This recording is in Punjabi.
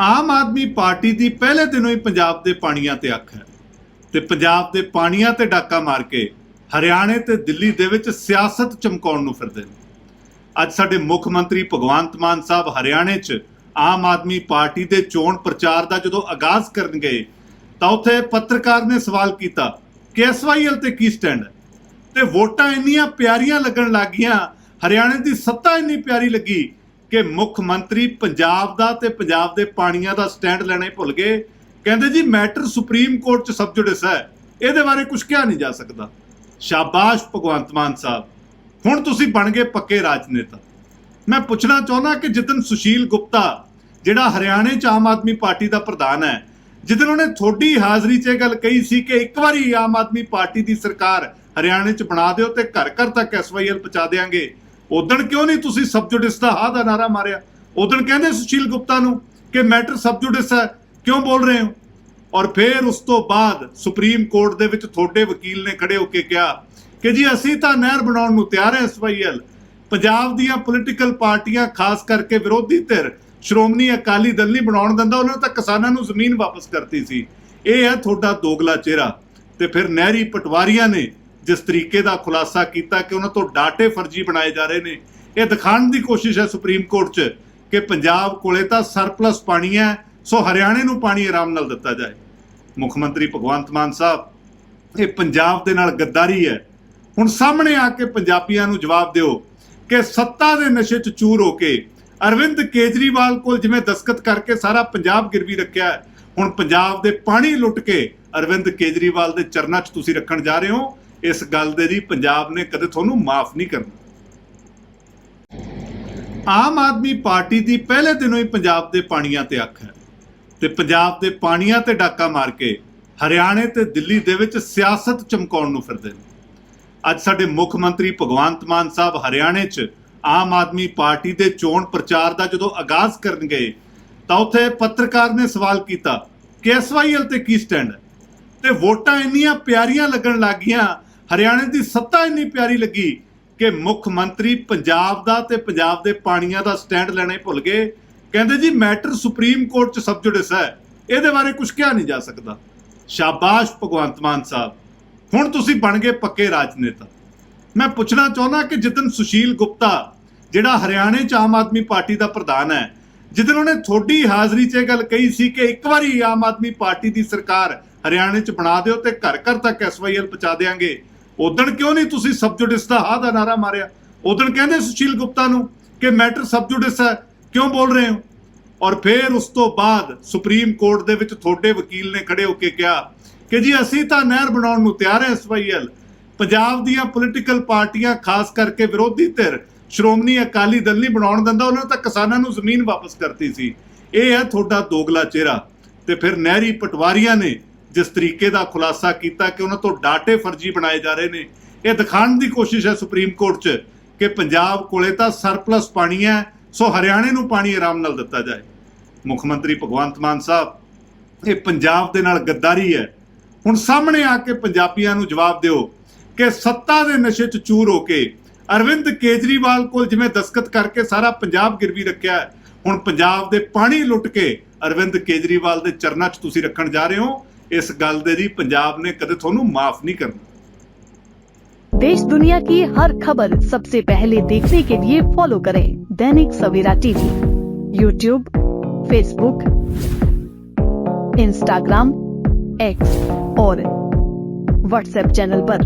ਆਮ ਆਦਮੀ ਪਾਰਟੀ ਦੀ ਪਹਿਲੇ ਦਿਨੋਂ ਹੀ ਪੰਜਾਬ ਦੇ ਪਾਣੀਆਂ ਤੇ ਅੱਖ ਹੈ। ਤੇ ਪੰਜਾਬ ਦੇ ਪਾਣੀਆਂ ਤੇ ਡਾਕਾ ਮਾਰ ਕੇ ਹਰਿਆਣੇ ਤੇ ਦਿੱਲੀ ਦੇ ਵਿੱਚ ਸਿਆਸਤ ਚਮਕਾਉਣ ਨੂੰ ਫਿਰਦੇ ਨੇ। ਅੱਜ ਸਾਡੇ ਮੁੱਖ ਮੰਤਰੀ ਭਗਵੰਤ ਮਾਨ ਸਾਹਿਬ ਹਰਿਆਣੇ 'ਚ ਆਮ ਆਦਮੀ ਪਾਰਟੀ ਦੇ ਚੋਣ ਪ੍ਰਚਾਰ ਦਾ ਜਦੋਂ ਆਗਾਜ਼ ਕਰਨ ਗਏ ਤਾਂ ਉੱਥੇ ਪੱਤਰਕਾਰ ਨੇ ਸਵਾਲ ਕੀਤਾ ਕਿ ਐਸਵਾਈਐਲ ਤੇ ਕੀ ਸਟੈਂਡ ਹੈ? ਤੇ ਵੋਟਾਂ ਇੰਨੀਆਂ ਪਿਆਰੀਆਂ ਲੱਗਣ ਲੱਗੀਆਂ ਹਰਿਆਣੇ ਦੀ ਸੱਤਾ ਇੰਨੀ ਪਿਆਰੀ ਲੱਗੀ ਕਿ ਮੁੱਖ ਮੰਤਰੀ ਪੰਜਾਬ ਦਾ ਤੇ ਪੰਜਾਬ ਦੇ ਪਾਣੀਆਂ ਦਾ ਸਟੈਂਡ ਲੈਣਾ ਹੀ ਭੁੱਲ ਗਏ। ਕਹਿੰਦੇ ਜੀ, ਮੈਟਰ ਸੁਪਰੀਮ ਕੋਰਟ 'ਚ ਸਬਜੁਡਿਸ ਹੈ ਇਹਦੇ ਬਾਰੇ ਕੁਝ ਕਿਹਾ ਨਹੀਂ ਜਾ ਸਕਦਾ। ਸ਼ਾਬਾਸ਼ ਭਗਵੰਤ ਮਾਨ ਸਾਹਿਬ। ਹੁਣ ਤੁਸੀਂ ਬਣ ਗਏ ਪੱਕੇ ਰਾਜਨੇਤਾ। ਮੈਂ ਪੁੱਛਣਾ ਚਾਹੁੰਦਾ ਕਿ ਜਿੱਦਨ ਸੁਸ਼ੀਲ ਗੁਪਤਾ, ਜਿਹੜਾ ਹਰਿਆਣੇ 'ਚ ਆਮ ਆਦਮੀ ਪਾਰਟੀ ਦਾ ਪ੍ਰਧਾਨ ਹੈ ਜਿੱਦਨ ਉਹਨੇ ਥੋੜੀ ਹਾਜ਼ਰੀ 'ਚ ਇਹ ਗੱਲ ਕਹੀ ਸੀ ਕਿ ਇੱਕ ਵਾਰੀ ਆਮ ਆਦਮੀ ਪਾਰਟੀ ਦੀ ਸਰਕਾਰ ਹਰਿਆਣੇ 'ਚ ਬਣਾ ਦਿਓ ਤੇ ਘਰ ਘਰ ਤੱਕ ਐਸਵਾਈਐਲ ਪਹੁੰਚਾ ਦੇਾਂਗੇ ਉਦਣ ਕਿਉਂ ਨਹੀਂ ਤੁਸੀਂ ਸਬਜੁਡਿਸ ਦਾ ਹਾਂ ਦਾ ਨਾਰਾ ਮਾਰਿਆ? ਉਦਣ ਕਹਿੰਦੇ ਸੁਸ਼ੀਲ ਗੁਪਤਾ ਨੂੰ ਕਿ ਮੈਟਰ ਸਬਜੁਡਿਸ ਹੈ, ਕਿਉਂ ਬੋਲ ਰਹੇ ਹੋ? ਔਰ ਫਿਰ ਉਸ ਤੋਂ ਬਾਅਦ ਸੁਪਰੀਮ ਕੋਰਟ ਦੇ ਵਿੱਚ ਤੁਹਾਡੇ ਵਕੀਲ ਨੇ ਖੜੇ ਹੋ ਕੇ ਕਿਹਾ ਕਿ ਜੀ ਅਸੀਂ ਤਾਂ ਨਹਿਰ ਬਣਾਉਣ ਨੂੰ ਤਿਆਰ ਹਾਂ ਐਸਵਾਈਐਲ ਪੰਜਾਬ ਦੀਆਂ ਪੋਲੀਟੀਕਲ ਪਾਰਟੀਆਂ ਖਾਸ ਕਰਕੇ ਵਿਰੋਧੀ ਧਿਰ, ਸ਼੍ਰੋਮਣੀ ਅਕਾਲੀ ਦਲ ਨਹੀਂ ਬਣਾਉਣ ਦਿੰਦਾ, ਉਹਨਾਂ ਤਾਂ ਕਿਸਾਨਾਂ ਨੂੰ ਜ਼ਮੀਨ ਵਾਪਸ ਕਰਤੀ ਸੀ। ਇਹ ਹੈ ਤੁਹਾਡਾ ਦੋਗਲਾ ਚਿਹਰਾ। ਤੇ ਫਿਰ ਨਹਿਰੀ ਪਟਵਾਰੀਆਂ ਨੇ ਜਿਸ ਤਰੀਕੇ ਦਾ ਖੁਲਾਸਾ ਕੀਤਾ ਕਿ ਉਹਨਾਂ ਤੋਂ ਡਾਟੇ ਫਰਜ਼ੀ ਬਣਾਏ ਜਾ ਰਹੇ ਨੇ, ਇਹ ਦਿਖਾਉਣ ਦੀ ਕੋਸ਼ਿਸ਼ ਹੈ ਸੁਪਰੀਮ ਕੋਰਟ 'ਚ ਕਿ ਪੰਜਾਬ ਕੋਲੇ ਤਾਂ ਸਰਪਲਸ ਪਾਣੀ ਹੈ, ਸੋ ਹਰਿਆਣੇ ਨੂੰ ਪਾਣੀ ਆਰਾਮ ਨਾਲ ਦਿੱਤਾ ਜਾਏ। ਮੁੱਖ ਮੰਤਰੀ ਭਗਵੰਤ ਮਾਨ ਸਾਹਿਬ, ਇਹ ਪੰਜਾਬ ਦੇ ਨਾਲ ਗੱਦਾਰੀ ਹੈ। ਹੁਣ ਸਾਹਮਣੇ ਆ ਕੇ ਪੰਜਾਬੀਆਂ ਨੂੰ ਜਵਾਬ ਦਿਓ ਕਿ ਸੱਤਾ ਦੇ ਨਸ਼ੇ 'ਚ ਚੂਰ ਹੋ ਕੇ ਅਰਵਿੰਦ ਕੇਜਰੀਵਾਲ ਕੋਲ ਜਿਵੇਂ ਦਸਖਤ ਕਰਕੇ ਸਾਰਾ ਪੰਜਾਬ ਗਿਰਵੀ ਰੱਖਿਆ ਹੁਣ ਪੰਜਾਬ ਦੇ ਪਾਣੀ ਲੁੱਟ ਕੇ ਅਰਵਿੰਦ ਕੇਜਰੀਵਾਲ ਦੇ ਚਰਨਾਂ 'ਚ ਤੁਸੀਂ ਰੱਖਣ ਜਾ ਰਹੇ ਹੋ। ਇਸ ਗੱਲ ਦੇ ਜੀ ਪੰਜਾਬ ਨੇ ਕਦੇ ਤੁਹਾਨੂੰ ਮਾਫ ਨਹੀਂ ਕਰਨਾ। ਆਮ ਆਦਮੀ ਪਾਰਟੀ ਦੀ ਪਹਿਲੇ ਦਿਨੋਂ ਹੀ ਪੰਜਾਬ ਦੇ ਪਾਣੀਆਂ ਤੇ ਅੱਖ ਹੈ ਤੇ ਪੰਜਾਬ ਦੇ ਪਾਣੀਆਂ ਤੇ ਡਾਕਾ ਮਾਰ ਕੇ ਹਰਿਆਣੇ ਤੇ ਦਿੱਲੀ ਦੇ ਵਿੱਚ ਸਿਆਸਤ ਚਮਕਾਉਣ ਨੂੰ ਫਿਰਦੇ ਨੇ। ਅੱਜ ਸਾਡੇ ਮੁੱਖ ਮੰਤਰੀ ਭਗਵੰਤ ਮਾਨ ਸਾਹਿਬ ਹਰਿਆਣੇ 'ਚ ਆਮ ਆਦਮੀ ਪਾਰਟੀ ਦੇ ਚੋਣ ਪ੍ਰਚਾਰ ਦਾ ਜਦੋਂ ਆਗਾਜ਼ ਕਰਨ ਗਏ ਤਾਂ ਉੱਥੇ ਪੱਤਰਕਾਰ ਨੇ ਸਵਾਲ ਕੀਤਾ ਕਿ ਐਸਵਾਈਐਲ ਤੇ ਕੀ ਸਟੈਂਡ ਹੈ? ਤੇ ਵੋਟਾਂ ਇੰਨੀਆਂ ਪਿਆਰੀਆਂ ਲੱਗਣ ਲੱਗੀਆਂ ਹਰਿਆਣੇ ਦੀ ਸੱਤਾ ਇੰਨੀ ਪਿਆਰੀ ਲੱਗੀ ਕਿ ਮੁੱਖ ਮੰਤਰੀ ਪੰਜਾਬ ਦਾ ਤੇ ਪੰਜਾਬ ਦੇ ਪਾਣੀਆਂ ਦਾ ਸਟੈਂਡ ਲੈਣਾ ਹੀ ਭੁੱਲ ਗਏ। ਕਹਿੰਦੇ ਜੀ, ਮੈਟਰ ਸੁਪਰੀਮ ਕੋਰਟ 'ਚ ਸਬ ਜੁਡਿਸ ਹੈ ਇਹਦੇ ਬਾਰੇ ਕੁਝ ਕਿਹਾ ਨਹੀਂ ਜਾ ਸਕਦਾ। ਸ਼ਾਬਾਸ਼ ਭਗਵੰਤ ਮਾਨ ਸਾਹਿਬ। ਹੁਣ ਤੁਸੀਂ ਬਣ ਗਏ ਪੱਕੇ ਰਾਜਨੇਤਾ। ਮੈਂ ਪੁੱਛਣਾ ਚਾਹੁੰਦਾ ਕਿ ਜਿੱਦਨ ਸੁਸ਼ੀਲ ਗੁਪਤਾ, ਜਿਹੜਾ ਹਰਿਆਣੇ 'ਚ ਆਮ ਆਦਮੀ ਪਾਰਟੀ ਦਾ ਪ੍ਰਧਾਨ ਹੈ ਜਿੱਦਨ ਉਹਨੇ ਥੋੜੀ ਹਾਜ਼ਰੀ 'ਚ ਇਹ ਗੱਲ ਕਹੀ ਸੀ ਕਿ ਇੱਕ ਵਾਰੀ ਆਮ ਆਦਮੀ ਪਾਰਟੀ ਦੀ ਸਰਕਾਰ ਹਰਿਆਣੇ 'ਚ ਬਣਾ ਦਿਓ ਤੇ ਘਰ ਘਰ ਤੱਕ ਐਸਵਾਈਐਲ ਪਹੁੰਚਾ ਦੇਾਂਗੇ ਉਦਣ ਕਿਉਂ ਨਹੀਂ ਤੁਸੀਂ ਸਬਜੁਡਿਸ ਦਾ ਹਾਂ ਦਾ ਨਾਰਾ ਮਾਰਿਆ? ਉਦਣ ਕਹਿੰਦੇ ਸੁਸ਼ੀਲ ਗੁਪਤਾ ਨੂੰ ਕਿ ਮੈਟਰ ਸਬਜੁਡਿਸ ਹੈ, ਕਿਉਂ ਬੋਲ ਰਹੇ ਹੋ? ਔਰ ਫਿਰ ਉਸ ਤੋਂ ਬਾਅਦ ਸੁਪਰੀਮ ਕੋਰਟ ਦੇ ਵਿੱਚ ਤੁਹਾਡੇ ਵਕੀਲ ਨੇ ਖੜੇ ਹੋ ਕੇ ਕਿਹਾ ਕਿ ਜੀ ਅਸੀਂ ਤਾਂ ਨਹਿਰ ਬਣਾਉਣ ਨੂੰ ਤਿਆਰ ਹਾਂ ਐਸਵਾਈਐਲ ਪੰਜਾਬ ਦੀਆਂ ਪੋਲੀਟੀਕਲ ਪਾਰਟੀਆਂ ਖਾਸ ਕਰਕੇ ਵਿਰੋਧੀ ਧਿਰ, ਸ਼੍ਰੋਮਣੀ ਅਕਾਲੀ ਦਲ ਨਹੀਂ ਬਣਾਉਣ ਦਿੰਦਾ, ਉਹਨਾਂ ਨੇ ਤਾਂ ਕਿਸਾਨਾਂ ਨੂੰ ਜ਼ਮੀਨ ਵਾਪਸ ਕਰਤੀ ਸੀ। ਇਹ ਹੈ ਤੁਹਾਡਾ ਦੋਗਲਾ ਚਿਹਰਾ। ਤੇ ਫਿਰ ਨਹਿਰੀ ਪਟਵਾਰੀਆਂ ਨੇ ਜਿਸ ਤਰੀਕੇ ਦਾ ਖੁਲਾਸਾ ਕੀਤਾ ਕਿ ਉਹਨਾਂ ਤੋਂ ਡਾਟੇ ਫਰਜ਼ੀ ਬਣਾਏ ਜਾ ਰਹੇ ਨੇ, ਇਹ ਦਿਖਾਉਣ ਦੀ ਕੋਸ਼ਿਸ਼ ਹੈ ਸੁਪਰੀਮ ਕੋਰਟ 'ਚ ਕਿ ਪੰਜਾਬ ਕੋਲੇ ਤਾਂ ਸਰਪਲਸ ਪਾਣੀ ਹੈ, ਸੋ ਹਰਿਆਣੇ ਨੂੰ ਪਾਣੀ ਆਰਾਮ ਨਾਲ ਦਿੱਤਾ ਜਾਏ। ਮੁੱਖ ਮੰਤਰੀ ਭਗਵੰਤ ਮਾਨ ਸਾਹਿਬ, ਇਹ ਪੰਜਾਬ ਦੇ ਨਾਲ ਗੱਦਾਰੀ ਹੈ। ਹੁਣ ਸਾਹਮਣੇ ਆ ਕੇ ਪੰਜਾਬੀਆਂ ਨੂੰ ਜਵਾਬ ਦਿਓ ਕਿ ਸੱਤਾ ਦੇ ਨਸ਼ੇ 'ਚ ਚੂਰ ਹੋ ਕੇ ਅਰਵਿੰਦ ਕੇਜਰੀਵਾਲ ਕੋਲ ਜਿਵੇਂ ਦਸਖਤ ਕਰਕੇ ਸਾਰਾ ਪੰਜਾਬ ਗਿਰਵੀ ਰੱਖਿਆ ਹੁਣ ਪੰਜਾਬ ਦੇ ਪਾਣੀ ਲੁੱਟ ਕੇ ਅਰਵਿੰਦ ਕੇਜਰੀਵਾਲ ਦੇ ਚਰਨਾਂ 'ਚ ਤੁਸੀਂ ਰੱਖਣ ਜਾ ਰਹੇ ਹੋ। ਇਸ ਗੱਲ ਦੇ ਜੀ ਪੰਜਾਬ ਨੇ ਕਦੇ ਤੁਹਾਨੂੰ ਮਾਫ ਨਹੀਂ ਕਰਨਾ देश दुनिया की हर खबर सबसे पहले देखने के लिए फॉलो करें Dainik Savera TV YouTube Facebook Instagram X और व्हाट्सएप चैनल पर।